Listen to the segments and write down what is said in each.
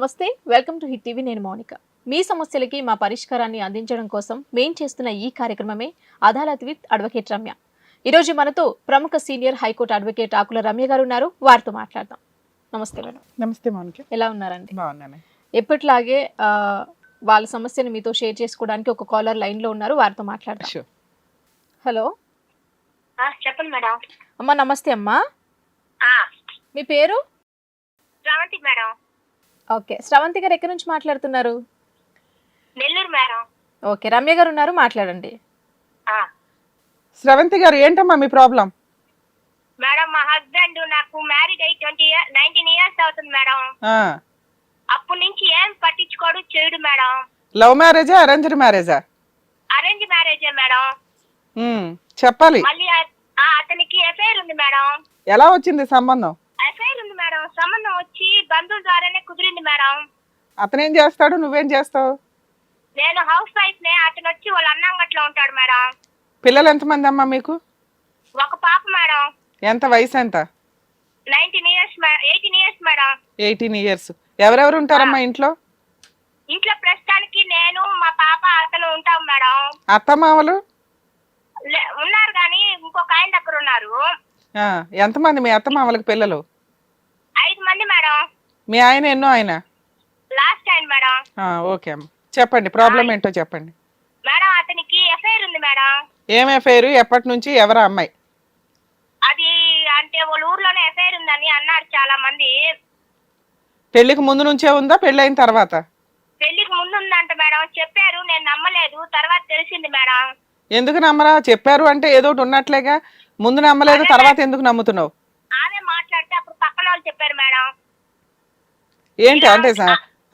నమస్తే welcome to hit TV నేను మౌనిక. మీ సమస్యలకి మా పరిష్కారాన్ని అందించడం కోసం మేం చేస్తున్న ఈ కార్యక్రమమే అదాలత్ విత్ అడ్వకేట్ రమ్య. ఈరోజు మనతో ప్రముఖ senior high court advocate Akula Ramya garu ఉన్నారు. వారితో మాట్లాడదాం. నమస్తే మేడం. నమస్తే మౌనిక. ఎలా ఉన్నారండి? బాగున్నాను. ఎప్పటిలాగే ఆ, వాళ్ళ సమస్యను మీతో షేర్ చేసుకోవడానికి ఒక కాలర్ లైన్లో ఉన్నారు. వారితో మాట్లాడదాం. హలో. ఆ, చెప్పండి మేడం. అమ్మా నమస్తే అమ్మా. ఆ, మీ పేరు? శ్రావంతి మేడం. ఓకే. శ్రవంతి గారు ఎక్కడి నుంచి మాట్లాడుతున్నారు? నెల్లూరు మేడం. ఓకే. రమ్య గారు ఉన్నారు మాట్లాడండి. ఆ, స్రవంతి గారు ఏంటమ్మా మీ ప్రాబ్లం? మేడం మా హస్బెండ్ నాకు మ్యారీడ్ అయ్యి ట్వంటీ ఇయర్ నైన్టీన్ ఇయర్స్ అవుతుంది మేడం. అప్పటి నుంచి ఏం పట్టించుకోడు చేయడు మేడం. లవ్ మ్యారేజా అరేంజ్డ్ మ్యారేజా? అరేంజ్ మ్యారేజే మేడం. చెప్పాలి. మళ్ళీ అతనికి ఎఫ్ఐఆర్ ఉంది మేడం. ఎలా వచ్చింది సంబంధం? ఎఫ్ఐఆర్ ఉంది మేడం. సంబంధం వచ్చి బంధువుల ద్వారానే కుదిరింది మేడం. అతను చేస్తాడు? నువ్వేం చేస్తావు? నేను హౌస్ వైఫ్ నే అతను వచ్చి వాళ్ళ అన్నంగట్లో ఉంటాడు మేడం. పిల్లలు ఎంతమంది అమ్మా మీకు? ఒక పాప మేడం. ఎంత వయసు ఎంత? Nineteen years eighteen years madam. Eighteen years. ఎవరెవరు ఉంటారమ్మా ఇంట్లో? ఇంట్లో ప్రస్తుతానికి నేను మా పాప అతను ఉంటాం మేడం. అత్తమామలు? లే- ఉన్నారు కానీ ఇంకొక ఆయన దగ్గర ఉన్నారు. ఎంతమంది మీ అత్తమామలకు పిల్లలు? ఐదు మంది మేడం. మీ ఆయన ఎన్నో ఆయన? లాస్ట్ ఆయన మేడం. ఆ, ఓకే అమ్మా. చెప్పండి ప్రాబ్లం ఏంటో చెప్పండి. మేడం అతనికి ఎఫ్ఐఆర్ ఉంది మేడం. ఏం ఎఫైర్ ఎప్పటి నుంచి? ఎవరా అమ్మాయి? అది అంటే వాళ్ళ ఊర్లోనే ఎఫ్ఐఆర్ ఉందని అన్నారు చాలా మంది. పెళ్ళికి ముందు నుంచే ఉందా? పెళ్ళి అయిన తర్వాత? పెళ్ళికి ముందు ఉందంట మేడం. చెప్పారు నేను నమ్మలేదు. తర్వాత తెలిసింది మేడం. ఎందుకు నమ్మరా? చెప్పారు అంటే ఏదో ఒకటి ఉన్నట్లేగా. ముందు నమ్మలేదు తర్వాత ఎందుకు నమ్ముతున్నావు? ఆమె మాట్లాడితే అప్పుడు పక్కన వాళ్ళు చెప్పారు మేడం. ఏంటి అంటే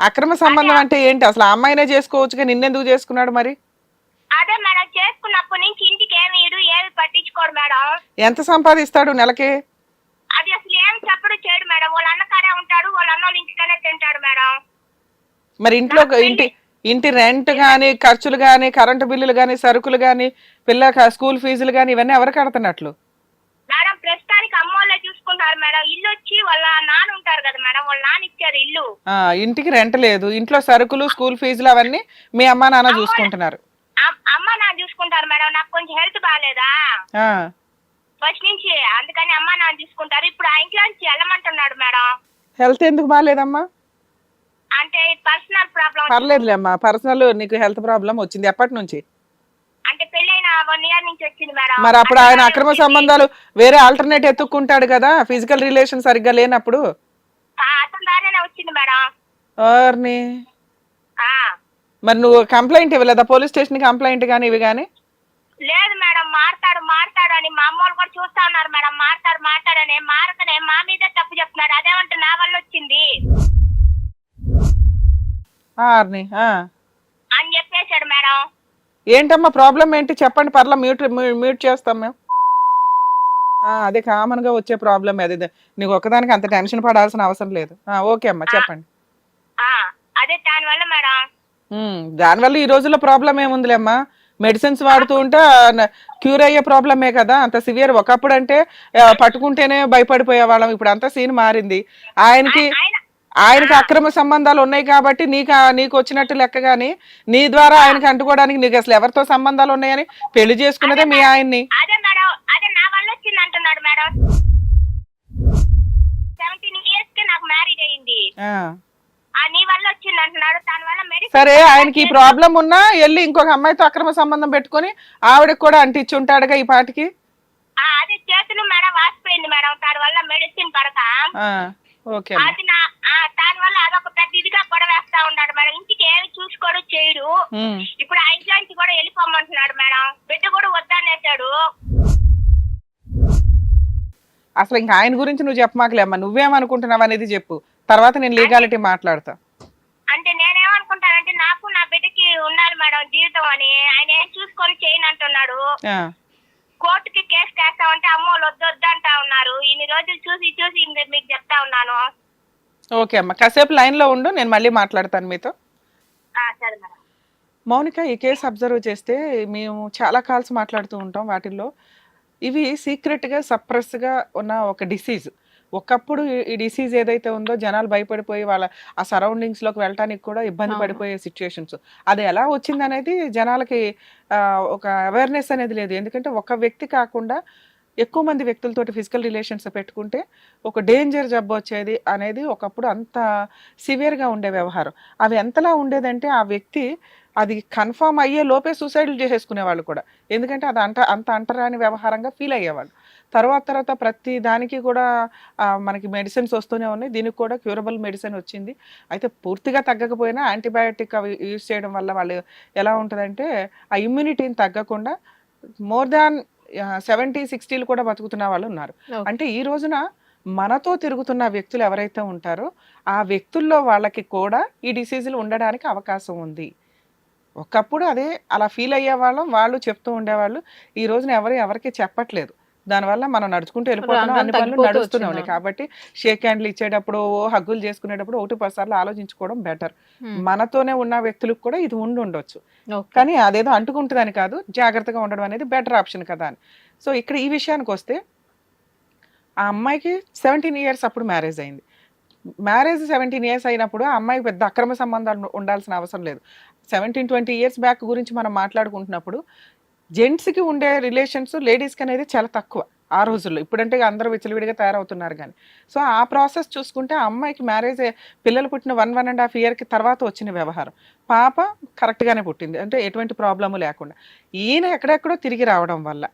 అక్రమ సంబంధం అంటే ఏంటి? అసలు ఆ అమ్మాయినే చేసుకోవచ్చుగా నిన్నెందుకు చేసుకున్నాడు మరి? అదే మేడం చేసుకున్నప్పటి నుంచి ఇంటికి ఏమి ఇడు ఏమి పట్టించుకోడు మేడం. ఎంత సంపాదిస్తాడు నెలకి? అది అసలు ఏం చెప్పడు చేయడు మేడం. వాళ్ళ అన్నకాడే ఉంటాడు వాళ్ళ అన్న వాళ్ళ ఇంటికనే తింటాడు మేడం. మరి ఇంట్లో ఇంటి ఇంటి రెంట్ గాని ఖర్చులు గాని కరెంటు బిల్లులు గాని సరుకులు గాని పిల్ల స్కూల్ ఫీజులు గాని ఇవన్నీ ఎవరు కడుతున్నట్లు? మేడం ప్రస్తుతానికి అమ్మోళ్ళే చూసుకుంటారు మేడం ఇల్లు వచ్చి వాళ్ళ నాన్న ఉంటారు కదా మేడం వాళ్ళ నాన్న ఇచ్చారు ఇల్లు. ఆ ఇంటికి రెంట్ లేదు. ఇంట్లో సరుకులు స్కూల్ ఫీజులు అవన్నీ మీ అమ్మా నాన్న చూసుకుంటున్నారు. అమ్- అమ్మ నాన్న చూసుకుంటారు మేడం నాకు కొంచెం హెల్త్ బాగాలేదా? ఆ. ఫస్ట్ నుంచి అందుకని అమ్మ నాన్న చూసుకుంటారు. ఇప్పుడు ఆ ఇంట్లో నుంచి వెళ్ళమంటున్నాడు మేడం. హెల్త్ ఎందుకు బాగాలేదమ్మా? అంటే పర్సనల్ ప్రాబ్లం పర్లేదులే అమ్మా. పర్సనల్ నీకు హెల్త్ ప్రాబ్లం వచ్చింది ఎప్పటి నుంచి? అంటే పెళ్ళైన మరి అప్పుడు ఆయన అక్రమ సంబంధాలు వేరే ఆల్టర్నేట్ ఎత్తుక్కుంటాడు కదా ఫిజికల్ రిలేషన్ సరిగ్గా లేనప్పుడు. ఆ, అతని దారినే వచ్చింది మేడం. ఓర్ని. ఆ, మరి నువ్వు కంప్లైంట్ ఇవ్వలేదా? పోలీస్ స్టేషన్ కంప్లైంట్ కానీ ఇవి కానీ లేదు మేడం మారతాడు మారతాడు అని మా అమ్మ వాళ్ళు కూడా చూస్తా ఉన్నారు మేడం. మారతాడు మారతాడని మారకనే మా మీదే తప్పు చెప్తున్నాడు అదేమంటే నా వల్ల వచ్చింది. ఆర్ని ఆ. అని చెప్పేశాడు మేడం. ఏంటమ్మా ప్రాబ్లం ఏంటి? చెప్పండి పర్లా మ్యూట్ మ్యూట్ చేస్తాం మేము. ఆ, అదే కామన్గా వచ్చే ప్రాబ్లం అది. నీకు ఒక్కదానికి అంత టెన్షన్ పడాల్సిన అవసరం లేదు. ఓకే అమ్మా చెప్పండి. అదే మేడం. దానివల్ల ఈ రోజుల్లో ప్రాబ్లం ఏముందిలేమ్మా మెడిసిన్స్ వాడుతూ ఉంటే క్యూర్ అయ్యే ప్రాబ్లమే కదా? అంత సివియర్ ఒకప్పుడు అంటే పట్టుకుంటేనే భయపడిపోయే వాళ్ళం ఇప్పుడు అంతా సీన్ మారింది. ఆయనకి ఆయన ఆయనకి అక్రమ సంబంధాలు ఉన్నాయి కాబట్టి నీకు నీకు వచ్చినట్టు లెక్క గాని నీ ద్వారా ఆయనకి అంటుకోవడానికి నీకు అసలు ఎవరితో సంబంధాలు ఉన్నాయని పెళ్ళి చేసుకున్నదే మీ ఆయన్ని. అదే మేడం అదే నా వల్ల వచ్చింది అంటున్నాడు మేడం. సెవెంటీన్ ఇయర్స్కి నాకు మ్యారేజ్ అయింది. ఆ. ఆ నీ వల్ల వచ్చింది అంటున్నాడు. దాని వల్ల మెడిసిన్ సరే ఆయనకి ఈ ప్రాబ్లం ఉన్నా వెళ్ళి ఇంకొక అమ్మాయితో అక్రమ సంబంధం పెట్టుకొని ఆవిడకి కూడా అంటించి ఉంటాడుగా ఈ పాటికి? ఆ, అదే చేతులు మేడం వాసిపోయింది మేడం. దాని వల్ల మెడిసిన్ పడక. ఆ, ఓకే అమ్మా. అది నా దాని వల్ల అదొక పెద్ద ఇదిగా గొడవేస్తా ఉన్నాడు మేడం. ఇంటికి ఏమి చూసుకోడు చేయడు. ఇప్పుడు ఆ ఇంట్లో నుంచి కూడా వెళ్ళిపోమంటున్నాడు మేడం. బిడ్డ కూడా వద్దనేసాడు అసలు ఇంకా ఆయన గురించి నువ్వు చెప్పమాకలే అమ్మా. నువ్వేమనుకుంటున్నావు అనేది చెప్పు. తర్వాత నేను లీగాలిటీ మాట్లాడతా. అంటే నేనేమనుకుంటానంటే నాకు నా బిడ్డకి ఉండాలి మేడం జీవితం అని. ఆయన ఏం చూసుకొని చేయను అంటున్నాడు. ఆ, కోర్టుకి కేసు చేస్తామంటే అమ్మోళ్ళు వద్దు వద్దు అంటా ఉన్నారు. ఇన్ని రోజులు చూసి చూసి మీకు చెప్తా ఉన్నాను. ఓకే అమ్మా. కాసేపు లైన్లో ఉండు నేను మళ్ళీ మాట్లాడతాను మీతో. ఆ, సరే మేడం. మౌనిక ఈ కేసు అబ్జర్వ్ చేస్తే మేము చాలా కాల్స్ మాట్లాడుతూ ఉంటాం వాటిల్లో. ఇవి సీక్రెట్గా సప్రెస్గా ఉన్న ఒక డిసీజ్. ఒకప్పుడు ఈ- డిసీజ్ ఏదైతే ఉందో జనాలు భయపడిపోయి వాళ్ళ ఆ సరౌండింగ్స్లోకి వెళ్ళటానికి కూడా ఇబ్బంది. పడిపోయే సిచ్యుయేషన్స్. అది ఎలా వచ్చింది అనేది జనాలకి ఒక అవేర్నెస్ అనేది లేదు. ఎందుకంటే ఒక వ్యక్తి కాకుండా ఎక్కువ మంది వ్యక్తులతోటి ఫిజికల్ రిలేషన్స్ పెట్టుకుంటే ఒక డేంజర్ జబ్బు వచ్చేది అనేది ఒకప్పుడు అంత సివియర్గా ఉండే వ్యవహారం. అవి ఎంతలా ఉండేదంటే ఆ వ్యక్తి అది కన్ఫామ్ అయ్యే లోపే సూసైడ్లు చేసేసుకునేవాళ్ళు కూడా. ఎందుకంటే అది అంట అంత అంటరాని వ్యవహారంగా ఫీల్ అయ్యేవాళ్ళు. తర్వాత తర్వాత ప్రతి దానికి కూడా మనకి మెడిసిన్స్ వస్తూనే ఉన్నాయి. దీనికి కూడా క్యూరబుల్ మెడిసిన్ వచ్చింది. అయితే పూర్తిగా తగ్గకపోయినా యాంటీబయాటిక్ అవి యూజ్ చేయడం వల్ల వాళ్ళు ఎలా ఉంటుందంటే ఆ ఇమ్యూనిటీని తగ్గకుండా మోర్ దాన్ సెవెంటీ సిక్స్టీలు కూడా బతుకుతున్న వాళ్ళు ఉన్నారు. అంటే ఈ రోజున మనతో తిరుగుతున్న వ్యక్తులు ఎవరైతే ఉంటారో ఆ వ్యక్తుల్లో వాళ్ళకి కూడా ఈ డిసీజులు ఉండడానికి అవకాశం ఉంది. ఒకప్పుడు అదే అలా ఫీల్ అయ్యే వాళ్ళం వాళ్ళు చెప్తూ ఉండేవాళ్ళు. ఈ రోజున ఎవరు ఎవరికి చెప్పట్లేదు. దానివల్ల మనం నడుచుకుంటూ వెళ్ళిపోతున్నాం అన్ని పనులు తగ్గిపోతూ నడుస్తూనే ఉన్నాయి వచ్చింది. కాబట్టి షేక్ హ్యాండ్లు ఇచ్చేటప్పుడు హగ్గులు చేసుకునేటప్పుడు ఒకటి పది ఆలోచించుకోవడం బెటర్. మనతోనే ఉన్న వ్యక్తులకు కూడా ఇది ఉండి ఉండొచ్చు. కానీ అదేదో అంటుకుంటుందని కాదు జాగ్రత్తగా ఉండడం అనేది బెటర్ ఆప్షన్ కదా అని సో ఇక్కడ ఈ విషయానికి వస్తే ఆ అమ్మాయికి సెవెంటీన్ ఇయర్స్ అప్పుడు మ్యారేజ్ అయింది మ్యారేజ్ సెవెంటీన్ ఇయర్స్ అయినప్పుడు ఆ అమ్మాయికి పెద్ద అక్రమ సంబంధాలు ఉండాల్సిన అవసరం లేదు సెవెంటీన్ ట్వంటీ ఇయర్స్ బ్యాక్ గురించి మనం మాట్లాడుకుంటున్నప్పుడు జెంట్స్కి ఉండే రిలేషన్స్ లేడీస్కి అనేది చాలా తక్కువ ఆ రోజుల్లో. ఇప్పుడంటే అందరూ విచ్చలవిడిగా తయారవుతున్నారు కానీ. సో ఆ ప్రాసెస్ చూసుకుంటే అమ్మాయికి మ్యారేజ్ పిల్లలు పుట్టిన వన్ వన్ అండ్ హాఫ్ ఇయర్కి తర్వాత వచ్చిన వ్యవహారం. పాప కరెక్ట్గానే పుట్టింది. అంటే ఎటువంటి ప్రాబ్లము లేకుండా. ఈయన ఎక్కడెక్కడో తిరిగి రావడం వల్ల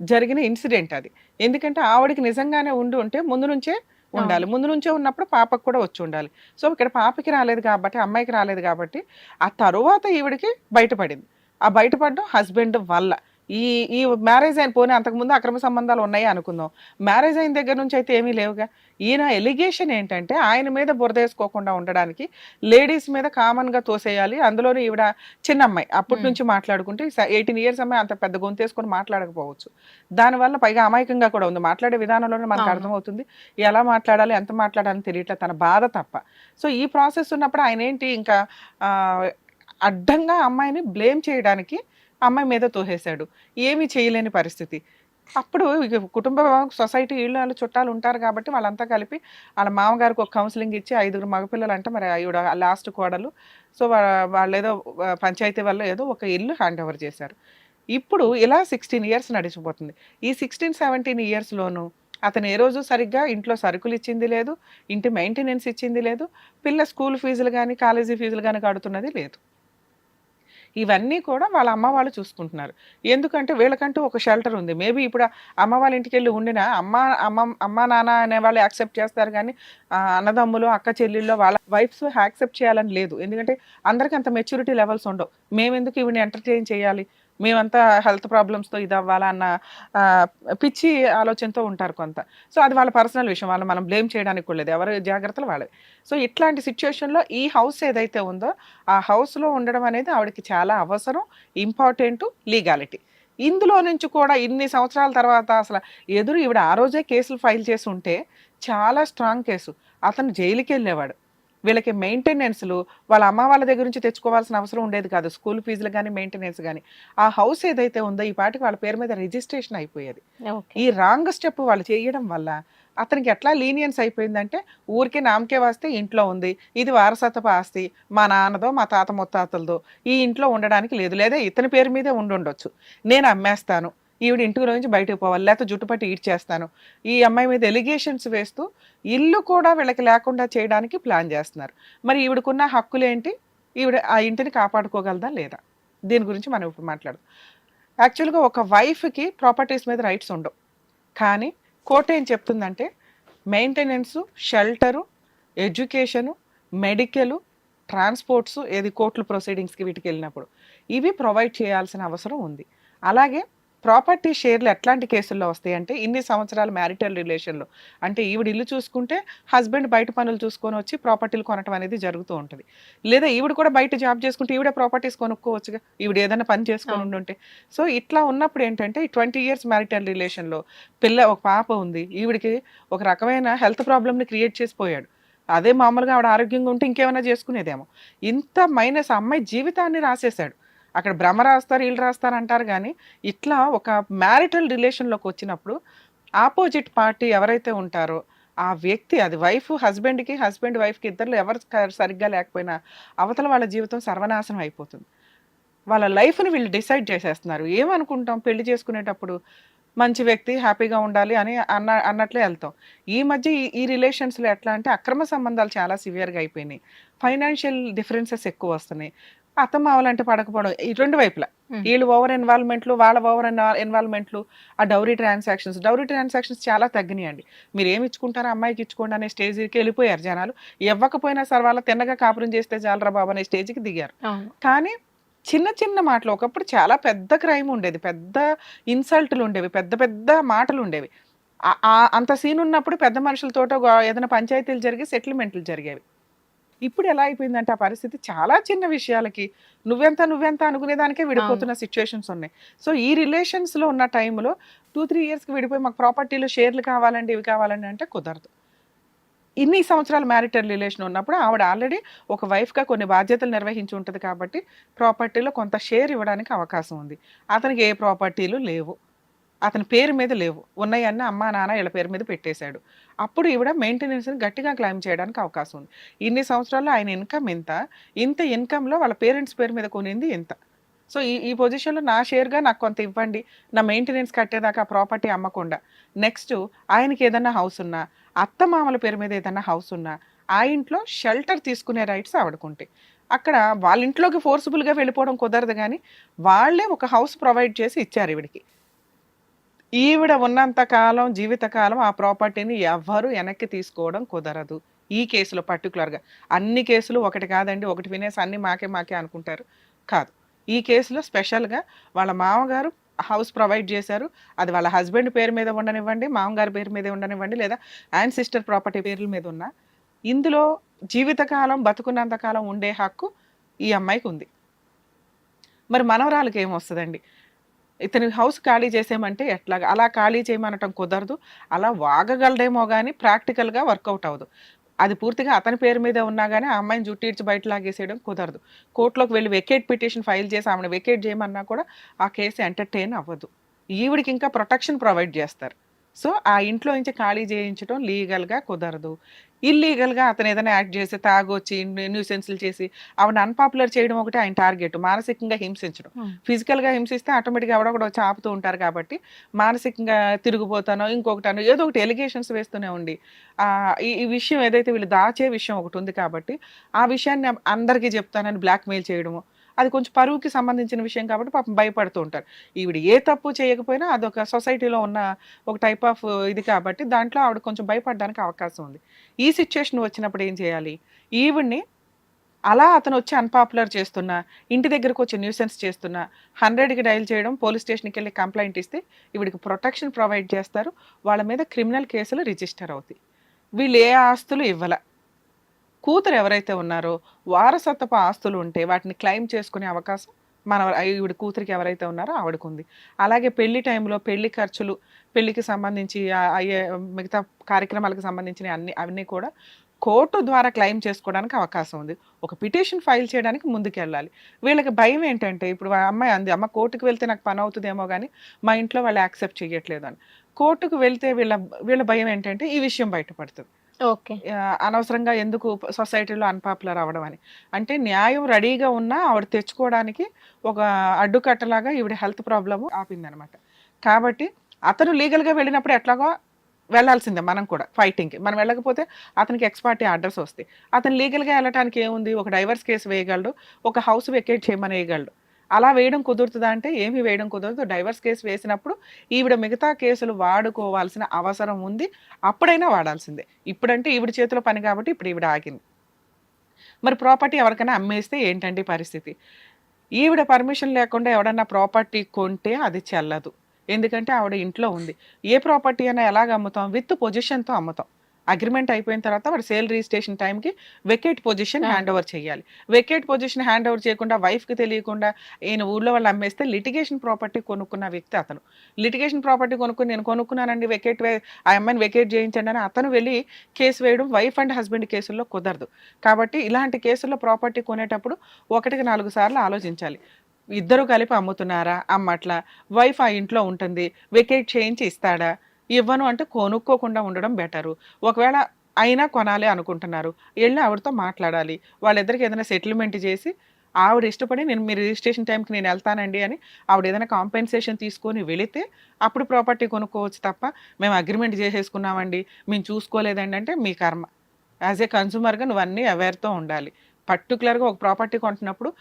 జరిగిన ఇన్సిడెంట్ అది. ఎందుకంటే ఆవిడకి నిజంగానే ఉండి ఉంటే ముందు నుంచే ఉండాలి. ముందు నుంచే ఉన్నప్పుడు పాపకు కూడా వచ్చి ఉండాలి. సో ఇక్కడ పాపకి రాలేదు కాబట్టి అమ్మాయికి రాలేదు కాబట్టి ఆ తరువాత ఈవిడికి బయటపడింది. ఆ బయటపడడం హస్బెండ్ వల్ల. ఈ ఈ మ్యారేజ్ అయిన పోనీ అంతకుముందు అక్రమ సంబంధాలు ఉన్నాయి అనుకుందాం. మ్యారేజ్ అయిన దగ్గర నుంచి అయితే ఏమీ లేవుగా. ఈయన ఎలిగేషన్ ఏంటంటే ఆయన మీద బురద వేసుకోకుండా ఉండడానికి లేడీస్ మీద కామన్గా తోసేయాలి. అందులోనే ఈవిడ చిన్న అమ్మాయి అప్పటి. నుంచి మాట్లాడుకుంటే ఎయిటీన్ ఇయర్స్ అమ్మాయి అంత పెద్ద గొంతేసుకొని మాట్లాడకపోవచ్చు. దానివల్ల పైగా అమాయకంగా కూడా ఉంది. మాట్లాడే విధానంలోనే మనకు. అర్థమవుతుంది. ఎలా మాట్లాడాలి ఎంత మాట్లాడాలని తెలియట్లేదు. తన బాధ తప్ప. సో ఈ ప్రాసెస్ ఉన్నప్పుడు ఆయన ఏంటి ఇంకా అడ్డంగా అమ్మాయిని బ్లేమ్ చేయడానికి అమ్మాయి మీద తోసేశాడు. ఏమీ చేయలేని పరిస్థితి. అప్పుడు కుటుంబ సొసైటీ వీళ్ళు వాళ్ళు చుట్టాలు ఉంటారు కాబట్టి వాళ్ళంతా కలిపి వాళ్ళ మామగారికి ఒక కౌన్సిలింగ్ ఇచ్చి ఐదుగురు మగపిల్లలు అంటే మరి ఆవిడ లాస్ట్ కోడలు. సో వాళ్ళు ఏదో పంచాయతీ వల్ల ఏదో ఒక ఇల్లు హ్యాండ్ ఓవర్ చేశారు. ఇప్పుడు ఇలా సిక్స్టీన్ ఇయర్స్ నడిచిపోతుంది. ఈ సిక్స్టీన్ సెవెంటీన్ ఇయర్స్లోనూ అతను ఏ రోజు సరిగ్గా ఇంట్లో సరుకులు ఇచ్చింది లేదు ఇంటి మెయింటెనెన్స్ ఇచ్చింది లేదు పిల్ల స్కూల్ ఫీజులు కానీ కాలేజీ ఫీజులు కానీ కడుతున్నది లేదు. ఇవన్నీ కూడా వాళ్ళ అమ్మ వాళ్ళు చూసుకుంటున్నారు. ఎందుకంటే వీళ్ళకంటూ ఒక షెల్టర్ ఉంది. మేబీ ఇప్పుడు అమ్మ వాళ్ళ ఇంటికి వెళ్ళి ఉండిన అమ్మ అమ్మ అమ్మ నాన్న అనే వాళ్ళు యాక్సెప్ట్ చేస్తారు కానీ అన్నదమ్ములు అక్క చెల్లెళ్ళు వాళ్ళ వైఫ్స్ యాక్సెప్ట్ చేయాలని లేదు. ఎందుకంటే అందరికీ అంత మెచ్యూరిటీ లెవెల్స్ ఉండవు. మేమెందుకు ఇవిని ఎంటర్టైన్ చేయాలి? మేమంతా హెల్త్ ప్రాబ్లమ్స్తో ఇది అవ్వాలా అన్న పిచ్చి ఆలోచనతో ఉంటారు కొంత. సో అది వాళ్ళ పర్సనల్ విషయం. వాళ్ళు మనం బ్లేమ్ చేయడానికి కూడా లేదు. ఎవరి జాగ్రత్తలు వాళ్ళే సో ఇట్లాంటి సిచ్యువేషన్లో ఈ హౌస్ ఏదైతే ఉందో ఆ హౌస్లో ఉండడం అనేది ఆవిడకి చాలా అవసరం ఇంపార్టెంట్ లీగాలిటీ. ఇందులో నుంచి కూడా ఇన్ని సంవత్సరాల తర్వాత అసలు ఎదురు ఈవిడ ఆ రోజే కేసులు ఫైల్ చేసి ఉంటే చాలా స్ట్రాంగ్ కేసు. అతను జైలుకి వెళ్ళేవాడు వీళ్ళకి మెయింటెనెన్స్లు వాళ్ళ అమ్మ వాళ్ళ దగ్గర నుంచి తెచ్చుకోవాల్సిన అవసరం ఉండేది కాదు. స్కూల్ ఫీజులు కానీ మెయింటెనెన్స్ కానీ ఆ హౌస్ ఏదైతే ఉందో ఈ పాటికి వాళ్ళ పేరు మీద రిజిస్ట్రేషన్ అయిపోయేది. ఈ రాంగ్ స్టెప్ వాళ్ళు చేయడం వల్ల అతనికి ఎట్లా లీనియన్స్ అయిపోయిందంటే ఊరికే నామకే వస్తే ఇంట్లో ఉంది ఇది వారసత్వపు ఆస్తి మా నాన్నదో మా తాత ముత్తాతలదో ఈ ఇంట్లో ఉండడానికి లేదు. లేదా ఇతని పేరు మీదే ఉండి ఉండొచ్చు నేను అమ్మేస్తాను. ఈవిడ ఇంటిలో నుంచి బయటకు పోవాలి లేకపోతే జుట్టుపట్టి ఈడ్చేస్తాను. ఈ అమ్మాయి మీద ఎలిగేషన్స్ వేస్తూ ఇల్లు కూడా వీళ్ళకి లేకుండా చేయడానికి ప్లాన్ చేస్తున్నారు. మరి ఈవిడకున్న హక్కులేంటి? ఈవిడ ఆ ఇంటిని కాపాడుకోగలదా లేదా? దీని గురించి మనం ఇప్పుడు మాట్లాడదాం. యాక్చువల్గా ఒక వైఫ్కి ప్రాపర్టీస్ మీద రైట్స్ ఉండవు. కానీ కోర్టు ఏం చెప్తుందంటే maintenance shelter education medical transports ఏది కోర్టుల ప్రొసీడింగ్స్కి వీటికి వెళ్ళినప్పుడు. ఇవి ప్రొవైడ్ చేయాల్సిన అవసరం ఉంది. అలాగే ప్రాపర్టీ షేర్లు ఎట్లాంటి కేసుల్లో వస్తాయి అంటే ఇన్ని సంవత్సరాలు మ్యారిటల్ రిలేషన్లో. అంటే ఈవిడ ఇల్లు చూసుకుంటే హస్బెండ్ బయట పనులు చూసుకొని వచ్చి ప్రాపర్టీలు కొనటం అనేది జరుగుతూ ఉంటుంది. లేదా ఈవిడ కూడా బయట జాబ్ చేసుకుంటే ఈవిడ ప్రాపర్టీస్ కొనుక్కోవచ్చుగా ఈవిడ ఏదైనా పని చేసుకొని. ఉండుంటే. సో ఇట్లా ఉన్నప్పుడు ఏంటంటే ఈ ట్వంటీ ఇయర్స్ మ్యారిటల్ రిలేషన్లో పిల్ల ఒక పాప ఉంది ఈవిడికి ఒక రకమైన హెల్త్ ప్రాబ్లమ్ని క్రియేట్ చేసిపోయాడు అదే మామూలుగా ఆవిడ ఆరోగ్యంగా ఉంటే ఇంకేమైనా చేసుకునేదేమో. ఇంత మైనస్ అమ్మాయి జీవితాన్ని రాసేశాడు. అక్కడ భ్రమ రాస్తారు వీళ్ళు రాస్తారు అంటారు కానీ ఇట్లా ఒక మ్యారిటల్ రిలేషన్లోకి వచ్చినప్పుడు ఆపోజిట్ పార్టీ ఎవరైతే ఉంటారో ఆ వ్యక్తి అది వైఫ్ హస్బెండ్కి హస్బెండ్ వైఫ్కి ఇద్దరు ఎవరు సరిగ్గా లేకపోయినా అవతల వాళ్ళ జీవితం సర్వనాశనం అయిపోతుంది. వాళ్ళ లైఫ్ని వీళ్ళు డిసైడ్ చేసేస్తున్నారు. ఏమనుకుంటాం పెళ్ళి చేసుకునేటప్పుడు? మంచి వ్యక్తి హ్యాపీగా ఉండాలి అని అన్న అన్నట్లే వెళ్తాం. ఈ మధ్య ఈ- ఈ రిలేషన్స్లో ఎట్లా అంటే అక్రమ సంబంధాలు చాలా సివియర్గా అయిపోయినాయి. ఫైనాన్షియల్ డిఫరెన్సెస్ ఎక్కువ వస్తున్నాయి. అత్తమ్మ అవలంటే పడకపోవడం ఈ రెండు వైపులా. వీళ్ళు ఓవర్ ఇన్వాల్వ్మెంట్లు వాళ్ళ ఓవర్ ఇన్వాల్వ్మెంట్లు ఆ డౌరీ ట్రాన్సాక్షన్స్ డౌరీ ట్రాన్సాక్షన్స్ చాలా తగ్గినాయండి. మీరు ఏమి ఇచ్చుకుంటారో అమ్మాయికి ఇచ్చుకోండి అనే స్టేజ్కి వెళ్ళిపోయారు జనాలు. ఇవ్వకపోయినా సరే వాళ్ళ తిన్నగా కాపురం చేస్తే చాలరా బాబు అనే స్టేజ్కి దిగారు. కానీ చిన్న చిన్న మాటలు ఒకప్పుడు చాలా పెద్ద క్రైమ్ ఉండేది. పెద్ద ఇన్సల్ట్లు ఉండేవి. పెద్ద పెద్ద మాటలు ఉండేవి. అంత సీన్ ఉన్నప్పుడు పెద్ద మనుషులతో ఏదైనా పంచాయతీలు జరిగి సెటిల్మెంట్లు జరిగేవి. ఇప్పుడు ఎలా అయిపోయిందంటే ఆ పరిస్థితి చాలా చిన్న విషయాలకి నువ్వెంత నువ్వెంత అనుకునేదానికే విడిపోతున్న సిచ్యువేషన్స్ ఉన్నాయి. సో ఈ రిలేషన్స్లో ఉన్న టైంలో టూ త్రీ ఇయర్స్కి విడిపోయి మాకు ప్రాపర్టీలో షేర్లు కావాలండి ఇవి కావాలండి అంటే కుదరదు. ఇన్ని సంవత్సరాలు మ్యారిటల్ రిలేషన్ ఉన్నప్పుడు ఆవిడ ఆల్రెడీ ఒక వైఫ్గా కొన్ని బాధ్యతలు నిర్వహించి ఉంటుంది కాబట్టి ప్రాపర్టీలో కొంత షేర్ ఇవ్వడానికి అవకాశం ఉంది. అతనికి ఏ ప్రాపర్టీలు లేవు. అతని పేరు మీద లేవు. ఉన్నాయన్న అమ్మా నాన్న వీళ్ళ పేరు మీద పెట్టేశాడు. అప్పుడు ఈవిడ మెయింటెనెన్స్ని గట్టిగా క్లైమ్ చేయడానికి అవకాశం ఉంది. ఇన్ని సంవత్సరాల్లో ఆయన ఇన్కమ్ ఇంత ఇంత ఇన్కంలో వాళ్ళ పేరెంట్స్ పేరు మీద కొనింది ఇంత సో ఈ ఈ పొజిషన్లో నా షేర్గా నాకు కొంత ఇవ్వండి. నా మెయింటెనెన్స్ కట్టేదాకా ప్రాపర్టీ అమ్మకుండా. నెక్స్ట్ ఆయనకి ఏదన్నా హౌస్ ఉన్నా అత్త మామల పేరు మీద ఏదన్నా హౌస్ ఉన్నా ఆ ఇంట్లో షెల్టర్ తీసుకునే రైట్స్ ఆవిడకుంటాయి. అక్కడ వాళ్ళ ఇంట్లోకి ఫోర్సిబుల్గా వెళ్ళిపోవడం కుదరదు కానీ వాళ్ళే ఒక హౌస్ ప్రొవైడ్ చేసి ఇచ్చారు ఈవిడికి. ఈవిడ ఉన్నంత కాలం జీవితకాలం ఆ ప్రాపర్టీని ఎవ్వరు వెనక్కి తీసుకోవడం కుదరదు. ఈ కేసులో పర్టికులర్గా అన్ని కేసులు ఒకటి కాదండి ఒకటి వినేసి అన్ని మాకే మాకే అనుకుంటారు. కాదు. ఈ కేసులో స్పెషల్గా వాళ్ళ మామగారు హౌస్ ప్రొవైడ్ చేశారు. అది వాళ్ళ హస్బెండ్ పేరు మీద ఉండనివ్వండి మామగారి పేరు మీద ఉండనివ్వండి లేదా అండ్ సిస్టర్ ప్రాపర్టీ పేర్ల మీద ఉన్న ఇందులో జీవితకాలం బతుకున్నంతకాలం ఉండే హక్కు ఈ అమ్మాయికి ఉంది. మరి మనవరాలకి ఏమొస్తుందండి? ఇతని హౌస్ ఖాళీ చేసేయమంటే ఎట్లాగా? అలా ఖాళీ చేయమనటం కుదరదు. అలా వాగగలడేమో కానీ ప్రాక్టికల్గా వర్కౌట్ అవ్వదు. అది పూర్తిగా అతని పేరు మీద ఉన్నా కానీ ఆ అమ్మాయిని జుట్టు ఇడ్చి బయట లాగేసేయడం కుదరదు. కోర్టులోకి వెళ్ళి వెకేట్ పిటిషన్ ఫైల్ చేసి ఆమెను వెకేట్ చేయమన్నా కూడా ఆ కేసు ఎంటర్టైన్ అవ్వదు. ఈవిడికి ఇంకా ప్రొటెక్షన్ ప్రొవైడ్ చేస్తారు. సో ఆ ఇంట్లో నుంచి ఖాళీ చేయించడం లీగల్గా కుదరదు. ఇల్లీగల్గా అతను ఏదైనా యాక్ట్ చేసి తాగొచ్చి న్యూసెన్స్లు చేసి ఆవిడ అన్పాపులర్ చేయడం ఒకటి ఆయన టార్గెట్. మానసికంగా హింసించడం. ఫిజికల్గా హింసిస్తే ఆటోమేటిక్గా ఎవడో కూడా వచ్చి ఆపుతూ ఉంటారు కాబట్టి మానసికంగా తిరిగిపోతానో ఇంకొకటనో ఏదో ఒకటి ఎలిగేషన్స్ వేస్తూనే ఉండి. ఈ విషయం ఏదైతే వీళ్ళు దాచే విషయం ఒకటి ఉంది కాబట్టి ఆ విషయాన్ని అందరికీ చెప్తానని బ్లాక్మెయిల్ చేయడము. అది కొంచెం పరువుకి సంబంధించిన విషయం కాబట్టి పాపం భయపడుతూ ఉంటారు. ఈవిడ ఏ తప్పు చేయకపోయినా అదొక సొసైటీలో ఉన్న ఒక టైప్ ఆఫ్ ఇది కాబట్టి దాంట్లో ఆవిడ కొంచెం భయపడడానికి అవకాశం ఉంది. ఈ సిచ్యుయేషన్ వచ్చినప్పుడు ఏం చేయాలి? ఈవిడ్ని అలా అతను వచ్చి అన్పాపులర్ చేస్తున్నా ఇంటి దగ్గరకు వచ్చి న్యూసెన్స్ చేస్తున్నా హండ్రెడ్కి డైల్ చేయడం పోలీస్ స్టేషన్కి వెళ్ళి కంప్లైంట్ ఇస్తే ఈవిడికి ప్రొటెక్షన్ ప్రొవైడ్ చేస్తారు. వాళ్ళ మీద క్రిమినల్ కేసులు రిజిస్టర్ అవుతాయి. వీళ్ళు ఏ ఆస్తులు ఇవ్వాల. కూతురు ఎవరైతే ఉన్నారో వారసత్వపు ఆస్తులు ఉంటే వాటిని క్లెయిమ్ చేసుకునే అవకాశం మన ఈవిడ కూతురికి ఎవరైతే ఉన్నారో ఆవిడకు ఉంది అలాగే పెళ్ళి టైంలో పెళ్ళి ఖర్చులు పెళ్ళికి సంబంధించి అయ్యే మిగతా కార్యక్రమాలకు సంబంధించిన అన్ని అవన్నీ కూడా కోర్టు ద్వారా క్లెయిమ్ చేసుకోవడానికి అవకాశం ఉంది. ఒక పిటిషన్ ఫైల్ చేయడానికి ముందుకెళ్ళాలి. వీళ్ళకి భయం ఏంటంటే ఇప్పుడు అమ్మాయి అంది అమ్మ కోర్టుకు వెళ్తే నాకు పని అవుతుందేమో కానీ మా ఇంట్లో వాళ్ళు యాక్సెప్ట్ చేయట్లేదు అని కోర్టుకు వెళ్తే వీళ్ళ వీళ్ళ భయం ఏంటంటే ఈ విషయం బయటపడుతుంది. అనవసరంగా ఎందుకు సొసైటీలో అన్పాపులర్ అవ్వడం అని అంటే న్యాయం రెడీగా ఉన్నా ఆవిడ తెచ్చుకోవడానికి ఒక అడ్డుకట్టలాగా ఈవిడ హెల్త్ ప్రాబ్లము ఆపిందనమాట. కాబట్టి అతను లీగల్గా వెళ్ళినప్పుడు ఎట్లాగో వెళ్ళాల్సిందే మనం కూడా ఫైటింగ్కి. మనం వెళ్ళకపోతే అతనికి ఎక్స్పార్టీ ఆర్డర్స్ వస్తాయి. అతను లీగల్గా వెళ్ళటానికి ఏముంది? ఒక డైవర్స్ కేసు వేయగలడు ఒక హౌస్ వెకేట్ చేయమని వేయగలడు. అలా వేయడం కుదురుతుందా అంటే ఏమి వేయడం కుదరదు. డైవర్స్ కేసు వేసినప్పుడు ఈవిడ మిగతా కేసులు వాడుకోవాల్సిన అవసరం ఉంది. అప్పుడైనా వాడాల్సిందే. ఇప్పుడంటే ఈవిడ చేతిలో పని కాబట్టి ఇప్పుడు ఈవిడ ఆగింది. మరి ప్రాపర్టీ ఎవరికైనా అమ్మేస్తే ఏంటండి పరిస్థితి? ఈవిడ పర్మిషన్ లేకుండా ఎవడన్నా ప్రాపర్టీ కొంటే అది చెల్లదు. ఎందుకంటే ఆవిడ ఇంట్లో ఉంది. ఏ ప్రాపర్టీ అయినా ఎలాగ అమ్ముతాం? విత్ పొజిషన్తో అమ్ముతాం. అగ్రిమెంట్ అయిపోయిన తర్వాత వాడు సేల్ రిజిస్ట్రేషన్ టైంకి వెకేట్ పొజిషన్. హ్యాండ్ ఓవర్ చేయాలి. వెకేట్ పొజిషన్ హ్యాండ్ ఓవర్ చేయకుండా వైఫ్కి తెలియకుండా ఈయన ఊళ్ళో వాళ్ళు అమ్మేస్తే లిటిగేషన్ ప్రాపర్టీ కొనుక్కున్న వ్యక్తి అతను. లిటిగేషన్ ప్రాపర్టీ కొనుక్కుని నేను కొనుక్కున్నానండి వెకేట్ ఆ అమ్మాయిని వెకేట్ చేయించండి అని అతను వెళ్ళి కేసు వేయడం వైఫ్ అండ్ హస్బెండ్ కేసుల్లో కుదరదు. కాబట్టి ఇలాంటి కేసుల్లో ప్రాపర్టీ కొనేటప్పుడు ఒకటికి నాలుగు సార్లు ఆలోచించాలి. ఇద్దరు కలిపి అమ్ముతున్నారా? అమ్మట్లా. వైఫ్ ఆ ఇంట్లో ఉంటుంది. వెకేట్ చేయించి ఇస్తాడా? ఇవ్వను అంటే కొనుక్కోకుండా ఉండడం బెటరు. ఒకవేళ అయినా కొనాలి అనుకుంటున్నారు. వెళ్ళి ఆవిడతో మాట్లాడాలి. వాళ్ళిద్దరికి ఏదైనా సెటిల్మెంట్ చేసి ఆవిడ ఇష్టపడి నేను మీ రిజిస్ట్రేషన్ టైంకి నేను వెళ్తానండి అని ఆవిడ ఏదైనా కాంపెన్సేషన్ తీసుకొని వెళితే అప్పుడు ప్రాపర్టీ కొనుక్కోవచ్చు తప్ప మేము అగ్రిమెంట్ చేసేసుకున్నామండి. మేము చూసుకోలేదండి అంటే మీ కర్మ. యాజ్ ఏ కన్సూమర్గా నువ్వు అన్నీ అవేర్తో ఉండాలి. పర్టికులర్గా ఒక ప్రాపర్టీ కొంటున్నప్పుడు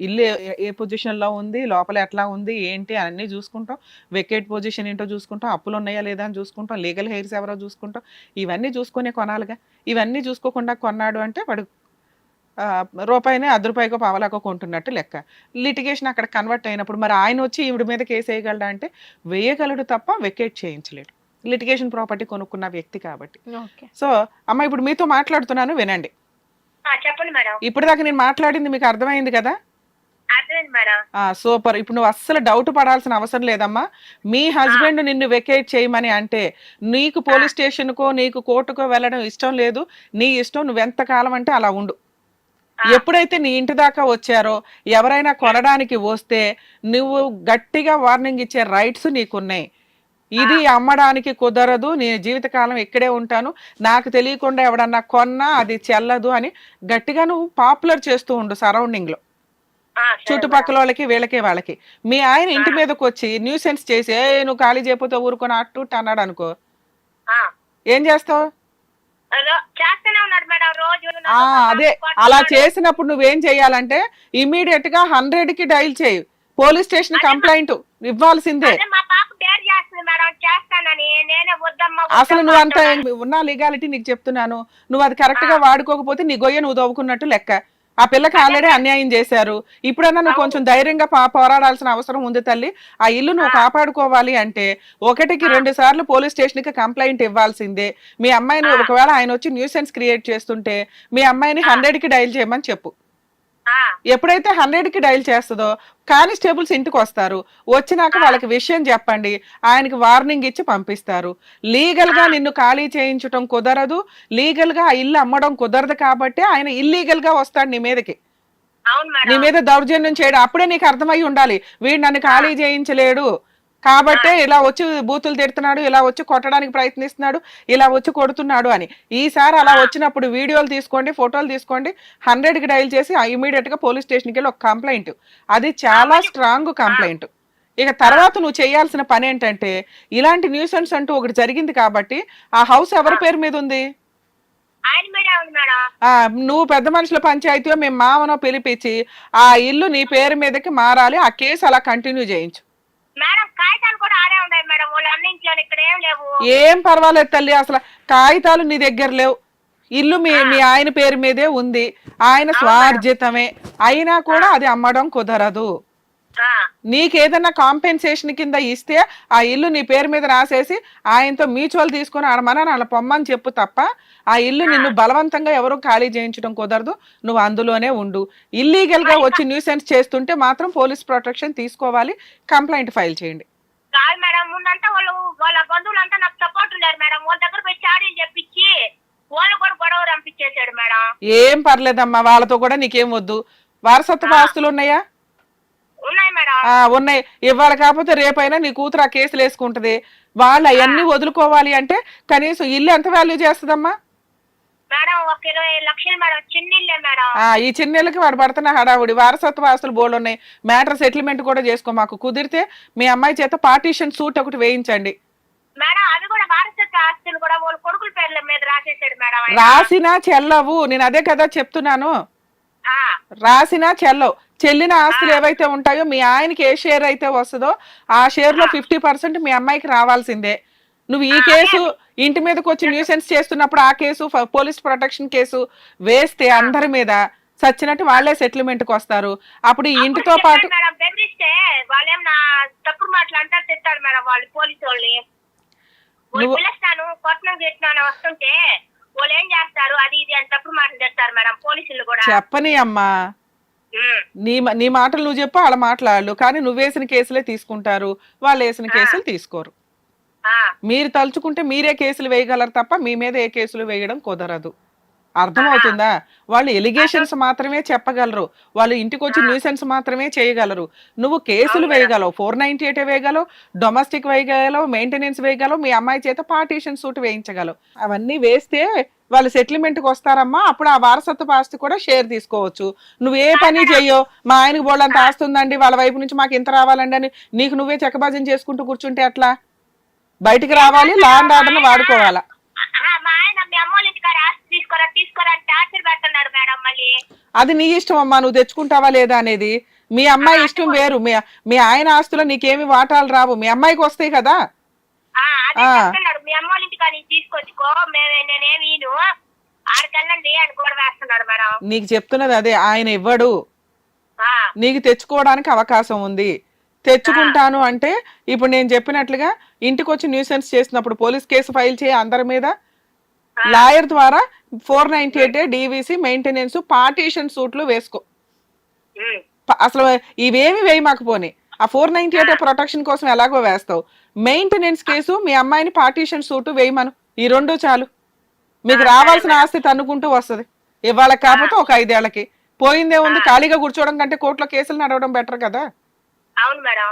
ఇల్లు ఏ- పొజిషన్లో ఉంది లోపల ఎట్లా ఉంది ఏంటి అన్నీ చూసుకుంటాం. వెకేట్ పొజిషన్ ఏంటో చూసుకుంటాం. అప్పులు ఉన్నాయా లేదా అని చూసుకుంటాం. లీగల్ హెయిర్స్ ఎవరో చూసుకుంటాం. ఇవన్నీ చూసుకునే కొనాలిగా. ఇవన్నీ చూసుకోకుండా కొన్నాడు అంటే వాడు రూపాయినే అర్ధ రూపాయికో పావలాకో కొంటున్నట్టు లెక్క. లిటిగేషన్ అక్కడ కన్వర్ట్ అయినప్పుడు మరి ఆయన వచ్చి ఈవిడ మీద కేసు వేయగలడా అంటే వేయగలడు తప్ప వెకేట్ చేయించలేడు. లిటిగేషన్ ప్రాపర్టీ కొనుక్కున్న వ్యక్తి కాబట్టి. ఓకే. సో అమ్మ ఇప్పుడు మీతో మాట్లాడుతున్నాను వినండి. చెప్పండి మేడం. ఇప్పుడు దాకా నేను మాట్లాడింది మీకు అర్థమైంది కదా? సూపర్. ఇప్పుడు నువ్వు అస్సలు డౌట్ పడాల్సిన అవసరం లేదమ్మా. మీ హస్బెండ్ నిన్ను వెకేట్ చేయమని అంటే నీకు పోలీస్ స్టేషన్కో నీకు కోర్టుకో వెళ్ళడం ఇష్టం లేదు. నీ ఇష్టం నువ్వు ఎంత కాలం అంటే అలా ఉండు. ఎప్పుడైతే నీ ఇంటి దాకా వచ్చారో ఎవరైనా కొనడానికి వస్తే నువ్వు గట్టిగా వార్నింగ్ ఇచ్చే రైట్స్ నీకున్నాయి. ఇది అమ్మడానికి కుదరదు. నేను జీవితకాలం ఇక్కడే ఉంటాను. నాకు తెలియకుండా ఎవడన్నా కొన్నా అది చెల్లదు అని గట్టిగా నువ్వు పాపులర్ చేస్తూ ఉండు సరౌండింగ్లో ఆ, సరే చుట్టుపక్కల వాళ్ళకి వీళ్ళకి వాళ్ళకి. మీ ఆయన ఇంటి మీదకి వచ్చి న్యూసెన్స్ చేసి "ఏ, నువ్వు ఖాళీ చేయకపోతే ఊరుకొని? అట్టు ఇట్టు" అన్నాడు అనుకో. ఏం చేస్తావు? అదో అలా చేసినప్పుడు నువ్వేం చేయాలంటే ఇమీడియట్గా హండ్రెడ్కి డైల్ చేయి. పోలీస్ స్టేషన్ కంప్లైంట్ ఇవ్వాల్సిందే. అసలు నువ్వు అంత. ఉన్న లీగాలిటీ నీకు చెప్తున్నాను. నువ్వు అది కరెక్ట్గా వాడుకోకపోతే నీ గొయ్య నువ్వు దవ్వుకున్నట్టు లెక్క. ఆ పిల్లకి ఆల్రెడీ అన్యాయం చేశారు. ఇప్పుడన్నా నువ్వు కొంచెం ధైర్యంగా పా- పోరాడాల్సిన అవసరం ఉంది తల్లి. ఆ ఇల్లు నువ్వు కాపాడుకోవాలి అంటే ఒకటికి రెండు సార్లు పోలీస్ స్టేషన్కి కంప్లైంట్ ఇవ్వాల్సిందే. మీ అమ్మాయిని ఒకవేళ ఆయన వచ్చి న్యూసెన్స్ క్రియేట్ చేస్తుంటే మీ అమ్మాయిని హండ్రెడ్కి డైల్ చేయమని చెప్పు. ఎప్పుడైతే హండ్రెడ్కి డైల్ చేస్తుందో కానిస్టేబుల్స్ ఇంటికి వస్తారు. వచ్చినాక వాళ్ళకి విషయం చెప్పండి. ఆయనకి వార్నింగ్ ఇచ్చి పంపిస్తారు. లీగల్గా నిన్ను ఖాళీ చేయించడం కుదరదు. లీగల్గా ఆ ఇల్లు అమ్మడం కుదరదు కాబట్టి ఆయన ఇల్లీగల్గా వస్తాడు నీ మీదకి. అవును నీ మీద దౌర్జన్యం చేయడం అప్పుడే నీకు అర్థమై ఉండాలి. వీడు నన్ను ఖాళీ చేయించలేడు. కాబట్టే ఇలా వచ్చి బూతులు తిడుతున్నాడు ఇలా వచ్చి కొట్టడానికి ప్రయత్నిస్తున్నాడు ఇలా వచ్చి కొడుతున్నాడు అని. ఈసారి అలా వచ్చినప్పుడు వీడియోలు తీసుకోండి ఫోటోలు తీసుకోండి హండ్రెడ్కి డైల్ చేసి ఇమీడియట్గా పోలీస్ స్టేషన్కి వెళ్ళి ఒక కంప్లైంట్. అది చాలా స్ట్రాంగ్ కంప్లైంట్. ఇక తర్వాత నువ్వు చేయాల్సిన పని ఏంటంటే ఇలాంటి న్యూసెన్స్ అంటూ ఒకటి జరిగింది కాబట్టి ఆ హౌస్ ఎవరి పేరు మీద ఉంది? నువ్వు పెద్ద మనుషుల పంచాయతీలో మేము మామనో పిలిపించి ఆ ఇల్లు నీ పేరు మీదకి మారాలి ఆ కేసు అలా కంటిన్యూ చేయించు. మేడం కాగితాలు కూడా ఆడే ఉన్నాయి మేడం. వాళ్ళు అన్నింట్లో ఇక్కడ ఏం లేవు. ఏం పర్వాలేదు తల్లి. అసలు కాగితాలు నీ దగ్గర లేవు. ఇల్లు మీ మీ ఆయన పేరు మీదే ఉంది. ఆయన స్వార్జితమే అయినా కూడా అది అమ్మడం కుదరదు. ఆ, నీకేదన్నా కాంపెన్సేషన్ కింద ఇస్తే ఆ ఇల్లు నీ పేరు మీద రాసేసి ఆయనతో మ్యూచువల్ తీసుకొని ఆడమని వాళ్ళ పొమ్మని చెప్పు తప్ప ఆ ఇల్లు నిన్ను బలవంతంగా ఎవరు ఖాళీ చేయించడం కుదరదు నువ్వు అందులోనే ఉండు. ఇల్లీగల్గా వచ్చి న్యూసెన్స్ చేస్తుంటే మాత్రం పోలీస్ ప్రొటెక్షన్ తీసుకోవాలి కంప్లైంట్ ఫైల్ చేయండి. కాదు మేడం ముందంతా వాళ్ళు వాళ్ళ బంధువులంతా నాకు సపోర్ట్ మేడం. వాళ్ళ దగ్గర పోయి చాడీలు చెప్పించి వాళ్ళు కూడా గొడవ రంపించేశాడు మేడం. ఏం పర్లేదమ్మా వాళ్ళతో కూడా నీకేం వద్దు. వారసత్వ ఆస్తులు ఉన్నాయా ఆ ఉన్నాయి. ఇవాళ కాకపోతే రేపైనా నీ కూతురు ఆ కేసులు వేసుకుంటది. వాళ్ళు అవన్నీ వదులుకోవాలి అంటే కనీసం ఇల్లు ఎంత వాల్యూ చేస్తుందమ్మా? ఈ చిన్నెళ్ళకి వాడు పడుతున్న హడావుడి. వారసత్వ ఆస్తులు బోర్డు ఉన్నాయి. మ్యాటర్ సెటిల్మెంట్ కూడా చేసుకో మాకు. కుదిరితే మీ అమ్మాయి చేత పార్టీషన్ సూట్ ఒకటి వేయించండి. రాసినా చెల్లవు. నేను అదే కదా చెప్తున్నాను. రాసినా చెల్లవు. చెల్లిన ఆస్తులు ఏవైతే ఉంటాయో మీ ఆయనకి ఏ షేర్ అయితే వస్తుందో ఆ షేర్లో ఫిఫ్టీ పర్సెంట్ మీ అమ్మాయికి రావాల్సిందే. నువ్వు ఈ కేసు ఇంటి మీదకి వచ్చి న్యూసెన్స్ చేస్తున్నప్పుడు ఆ కేసు పోలీస్ ప్రొటెక్షన్ కేసు వేస్తే అందరి మీద సచ్చినట్టు వాళ్ళే సెటిల్మెంట్కి వస్తారు. అప్పుడు ఈ ఇంటితో పాటు చెప్పాను అమ్మా. నీ నీ మాటలు నువ్వు చెప్పు వాళ్ళ మాట్లాడు కానీ నువ్వు వేసిన కేసులే తీసుకుంటారు. వాళ్ళు వేసిన కేసులు తీసుకోరు. మీరు తలుచుకుంటే మీరే కేసులు వేయగలరు తప్ప మీ మీద ఏ కేసులు వేయడం కుదరదు. అర్థమవుతుందా? వాళ్ళు ఎలిగేషన్స్ మాత్రమే చెప్పగలరు. వాళ్ళు ఇంటికి వచ్చి న్యూసెన్స్ మాత్రమే చేయగలరు. నువ్వు కేసులు వేయగలవు. ఫోర్ నైన్టీ ఎయిట్ వేయగలవు. డొమెస్టిక్ వేయగలవు. మెయింటెనెన్స్ వేయగలవు. మీ అమ్మాయి చేత పార్టీషన్ సూట్ వేయించగలవు. అవన్నీ వేస్తే వాళ్ళు సెటిల్మెంట్కి వస్తారమ్మా. అప్పుడు ఆ వారసత్వ ఆస్తి కూడా షేర్ తీసుకోవచ్చు. నువ్వు ఏ పని చెయ్యో మా ఆయనకి బోళ్ళంత ఆస్తి ఉందండి. వాళ్ళ వైపు నుంచి మాకు ఇంత రావాలండి అని నీకు నువ్వే చెక్కబాజం చేసుకుంటూ కూర్చుంటే అట్లా బయటికి రావాలి లాండ్ ఆర్డర్ని వాడుకోవాలా? తీసుకోరా తీసుకోరా టార్చర్ పెడుతున్నాడు మేడం మళ్ళీ. అది నీ ఇష్టం అమ్మా నువ్వు తెచ్చుకుంటావా లేదా అనేది. మీ అమ్మాయి ఇష్టం వేరు. మీ మీ ఆయన ఆస్తులో నీకేమి వాటాలు రావు. మీ అమ్మాయికి వస్తాయి కదా. ఆ, అదే ఆ. చెప్తున్నాడు. మీ అమ్మోళ్ళ ఇంటికాడ నుంచి తీసుకొచ్చుకో. మేమే నేనేమి ఈను. ఆడికెళ్ళండి అని కూడా వేస్తున్నాడు మేడం. నీకు చెప్తున్నది అదే. ఆయన ఇవ్వడు. ఆ, నీకు తెచ్చుకోవడానికి అవకాశం ఉంది. తెచ్చుకుంటాను అంటే ఇప్పుడు నేను చెప్పినట్లుగా ఇంటికి వచ్చి న్యూసెన్స్ చేసినప్పుడు పోలీస్ కేసు ఫైల్ చేయి అందరి మీద. లాయర్ ద్వారా four ninety eight DVC maintenance partition సూట్లు వేసుకో. అసలు ఇవేమి వేయమాకపోని ఆ ఫోర్ నైన్టీ ఎయిట్ ప్రొటెక్షన్ కోసం ఎలాగో వేస్తావు. మెయింటెనెన్స్ కేసు మీ అమ్మాయిని పార్టీషన్ సూటు వేయమను. ఈ రెండు చాలు. మీకు రావాల్సిన ఆస్తి తన్నుకుంటూ వస్తది. ఇవాళ కాకపోతే ఒక ఐదేళ్ళకి పోయిందే ఉంది ఖాళీగా కూర్చోవడం కంటే కోర్టులో కేసులు నడవడం బెటర్ కదా.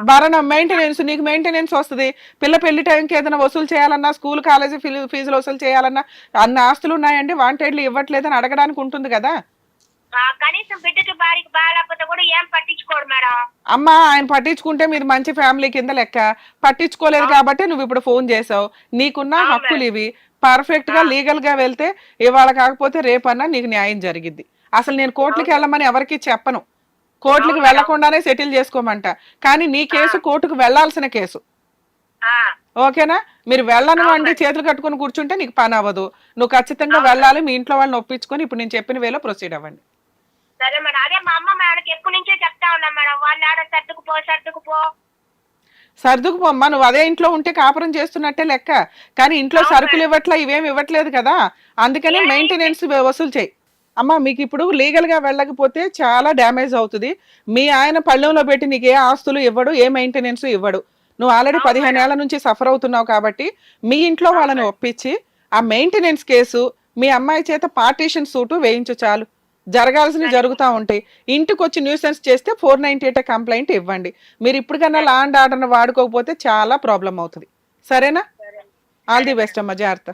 భరణం మెయింటెనెన్స్ నీకు మెయింటెనెన్స్ వస్తుంది. పిల్ల పెళ్ళి టైంకి ఏదైనా వసూలు చేయాలన్నా స్కూల్ కాలేజీ ఫీజులు వసూలు చేయాలన్నా అన్ని ఆస్తులు ఉన్నాయండి వాంటెడ్లు ఇవ్వట్లేదని అడగడానికి ఉంటుంది కదా? ఆ, కనీసం బిడ్డకి భార్యకి బాగాలేకపోతే కూడా ఏం పట్టించుకోడు మేడం. అమ్మ ఆయన పట్టించుకుంటే మీది మంచి ఫ్యామిలీ కింద లెక్క. పట్టించుకోలేదు కాబట్టి నువ్వు ఇప్పుడు ఫోన్ చేసావు. నీకున్న హక్కులు ఇవి. పర్ఫెక్ట్గా లీగల్గా వెళ్తే ఇవాళ కాకపోతే రేపన్నా నీకు న్యాయం జరిగిద్ది. అసలు నేను కోర్టుకి వెళ్ళమని ఎవరికి చెప్పను. కోర్టులకు వెళ్ళకుండానే సెటిల్ చేసుకోమంట. కానీ నీ కేసు కోర్టుకు వెళ్ళాల్సిన కేసు. ఓకేనా? మీరు వెళ్ళను అండి చేతులు కట్టుకొని కూర్చుంటే నీకు పని అవ్వదు. నువ్వు ఖచ్చితంగా వెళ్ళాలి మీ ఇంట్లో వాళ్ళని ఒప్పించుకొని ఇప్పుడు నేను చెప్పిన వేలో ప్రొసీడ్ అవ్వండి. సరే మేడం. అదే మా అమ్మ మేడకి నుంచే చెప్తా ఉన్నా మేడం. వాళ్ళు ఆడ సర్దుకుపో సర్దుకుపో సర్దుకుపోమ్మా నువ్వు అదే ఇంట్లో ఉంటే కాపురం చేస్తున్నట్టే లెక్క. కానీ ఇంట్లో సరుకులు ఇవ్వట్లా ఇవేమి ఇవ్వట్లేదు కదా. అందుకనే మెయింటెనెన్స్ వసూలు చేయి. అమ్మా మీకు ఇప్పుడు లీగల్గా వెళ్ళకపోతే చాలా డ్యామేజ్ అవుతుంది. మీ ఆయన పళ్ళెంలో పెట్టి నీకు ఏ ఆస్తులు ఇవ్వడు ఏ మెయింటెనెన్స్ ఇవ్వడు. నువ్వు ఆల్రెడీ పదిహేను ఏళ్ళ నుంచి సఫర్ అవుతున్నావు కాబట్టి మీ ఇంట్లో వాళ్ళని ఒప్పించి ఆ మెయింటెనెన్స్ కేసు మీ అమ్మాయి చేత పార్టీషన్ సూటు వేయించు చాలు. జరగాల్సినవి జరుగుతూ ఉంటాయి. ఇంటికి వచ్చి న్యూసెన్స్ చేస్తే ఫోర్ నైన్టీ ఎయిట్ కంప్లైంట్ ఇవ్వండి. మీరు ఇప్పటికన్నా లాండ్ ఆర్డర్ని వాడుకోకపోతే చాలా ప్రాబ్లం అవుతుంది. సరేనా? ఆల్ ది బెస్ట్ అమ్మా జాగ్రత్త.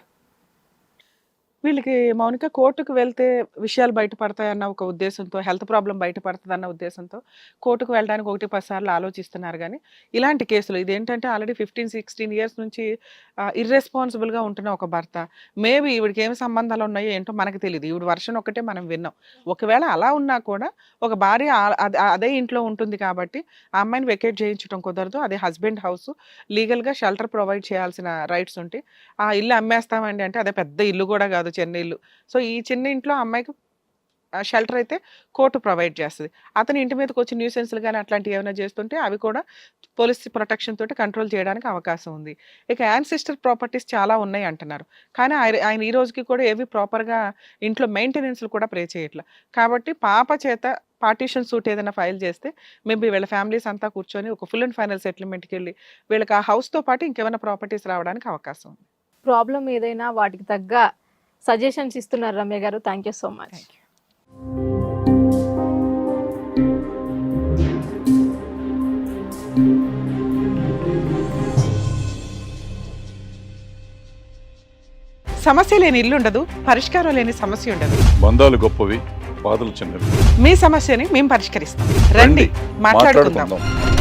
వీళ్ళకి మౌనిక కోర్టుకు వెళ్తే విషయాలు బయటపడతాయన్న ఒక ఉద్దేశంతో హెల్త్ ప్రాబ్లం బయటపడుతుందన్న ఉద్దేశంతో కోర్టుకు వెళ్ళడానికి ఒకటి పది సార్లు ఆలోచిస్తున్నారు కానీ ఇలాంటి కేసులు ఇదేంటంటే ఆల్రెడీ ఫిఫ్టీన్ సిక్స్టీన్ ఇయర్స్ నుంచి ఇర్రెస్పాన్సిబుల్గా ఉంటున్న ఒక భర్త. మేబీ ఈవిడికి ఏమి సంబంధాలు ఉన్నాయో ఏంటో మనకు తెలియదు ఈవిడ వర్షన్ ఒకటే మనం విన్నాం. ఒకవేళ అలా ఉన్నా కూడా ఒక భార్య అదే ఇంట్లో ఉంటుంది కాబట్టి ఆ అమ్మాయిని వెకేట్ చేయించడం కుదరదు. అదే హస్బెండ్ హౌస్ లీగల్గా షెల్టర్ ప్రొవైడ్ చేయాల్సిన రైట్స్ ఉంటాయి ఆ ఇల్లు అమ్మేస్తామండి అంటే అదే పెద్ద ఇల్లు కూడా కాదు. చిన్న ఇల్లు సో ఈ చిన్న ఇంట్లో అమ్మాయికి షెల్టర్ అయితే కోర్టు ప్రొవైడ్ చేస్తుంది. అతని ఇంటి మీదకి వచ్చి న్యూసెన్స్లు కానీ అట్లాంటివి ఏమైనా చేస్తుంటే అవి కూడా పోలీస్ ప్రొటెక్షన్ తోటి కంట్రోల్ చేయడానికి అవకాశం ఉంది. ఇక యాన్సిస్టర్ ప్రాపర్టీస్ చాలా ఉన్నాయి అంటున్నారు. కానీ ఆయన ఆయన ఈ రోజుకి కూడా ఏవి ప్రాపర్గా ఇంట్లో మెయింటెనెన్స్లు కూడా ప్రే చేయట్లేదు కాబట్టి పాప చేత పార్టీషన్ సూట్ ఏదైనా ఫైల్ చేస్తే మేబీ వీళ్ళ ఫ్యామిలీస్ అంతా కూర్చొని ఒక ఫుల్ అండ్ ఫైనల్ సెటిల్మెంట్కి వెళ్ళి వీళ్ళకి ఆ హౌస్తో పాటు ఇంకేమైనా ప్రాపర్టీస్ రావడానికి అవకాశం ఉంది. ప్రాబ్లం ఏదైనా వాటికి తగ్గ సజెషన్స్ ఇస్తున్నారు రమ్య గారు. థ్యాంక్ యూ సో మచ్ సమస్య లేని ఇల్లు ఉండదు పరిష్కారం లేని సమస్య ఉండదు. బంధాలు గొప్పవి బాధలు చిన్నవి. మీ సమస్యని మేము పరిష్కరిస్తాం. రండి మాట్లాడుకుందాం. మాట్లాడుకుందాం.